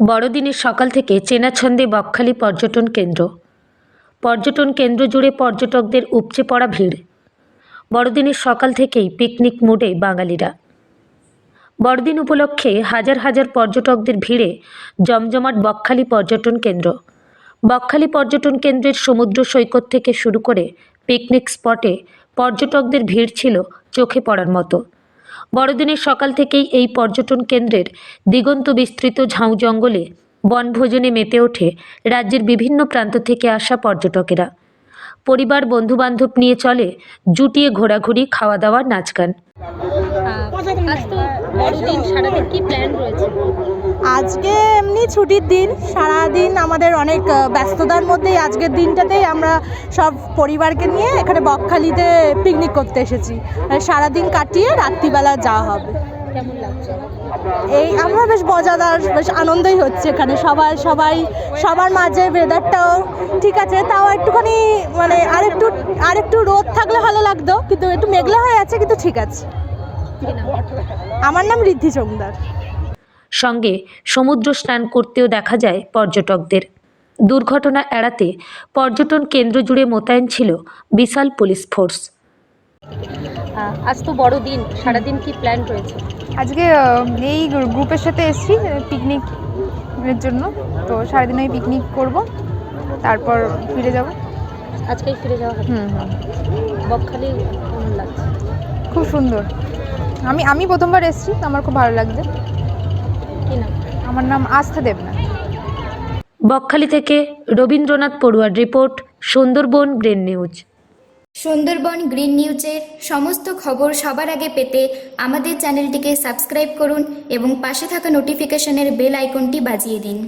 বড়দিনের সকাল থেকে চেনা ছন্দে বকখালি পর্যটন কেন্দ্র। পর্যটন কেন্দ্র জুড়ে পর্যটকদের উপচে পড়া ভিড়। বড়দিনের সকাল থেকেই পিকনিক মুডে বাঙালিরা। বড়দিন উপলক্ষে হাজার হাজার পর্যটকদের ভিড়ে জমজমাট বকখালি পর্যটন কেন্দ্র। বকখালি পর্যটন কেন্দ্রের সমুদ্র সৈকত থেকে শুরু করে পিকনিক স্পটে পর্যটকদের ভিড় ছিল চোখে পড়ার মতো। বড়দিনের সকাল থেকেই এই পর্যটন কেন্দ্রের দিগন্ত বিস্তৃত ঝাউ জঙ্গলে বনভোজনে মেতে ওঠে রাজ্যের বিভিন্ন প্রান্ত থেকে আসা পর্যটকেরা। পরিবার, বন্ধুবান্ধব নিয়ে চলে, জুটিয়ে ঘোরাঘুরি খাওয়া দাওয়া নাচ গান। আজ তো বড়দিন সারাদিন কি প্ল্যান রয়েছে? আজকে এমনি ছুটির দিন সারাদিন আমাদের অনেক ব্যস্ততার মধ্যেই আজকের দিনটাতেই আমরা সব পরিবারকে নিয়ে এখানে বকখালিতে পিকনিক করতে এসেছি। সারাদিন কাটিয়ে রাত্রিবেলা যাওয়া হবে। কেমন লাগছে? এই আমরা বেশ মজাদার বেশ আনন্দই হচ্ছে এখানে। সবাই সবাই সবার মাঝে ওয়েদারটাও ঠিক আছে। তাও একটুখানি মানে আরেকটু আরেকটু রোদ থাকলে ভালো লাগতো কিন্তু একটু মেঘলা হয়ে আছে কিন্তু ঠিক আছে। আমার নাম ঋদ্ধি চৌমদার। সঙ্গে সমুদ্র স্নান করতেও দেখা যায় পর্যটকদের। দুর্ঘটনা এড়াতে পর্যটন কেন্দ্র জুড়ে মোতায়েন ছিল বিশাল পুলিশ ফোর্স। আজ তো বড়দিন সারাদিন কি প্ল্যান রয়েছে? আজকে এই গ্রুপের সাথে এসেছি পিকনিকের জন্য। তো সারাদিন ওই পিকনিক করব তারপর ফিরে যাব। আজকেই ফিরে যাওয়া হবে। হুম হুম। বকখালি কেমন লাগছে? খুব সুন্দর। আমি আমি প্রথমবার এসেছি তো আমার খুব ভালো লাগছে। কি আমার নাম আস্থা দেবনাথ। বকখালি থেকে Rabindranath পড়ুয়ার report Sundarban green news. Sundarban green নিউজের সমস্ত খবর সবার আগে পেতে আমাদের চ্যানেলটিকে সাবস্ক্রাইব করুন এবং পাশে থাকা নোটিফিকেশনের বেল আইকনটি বাজিয়ে দিন।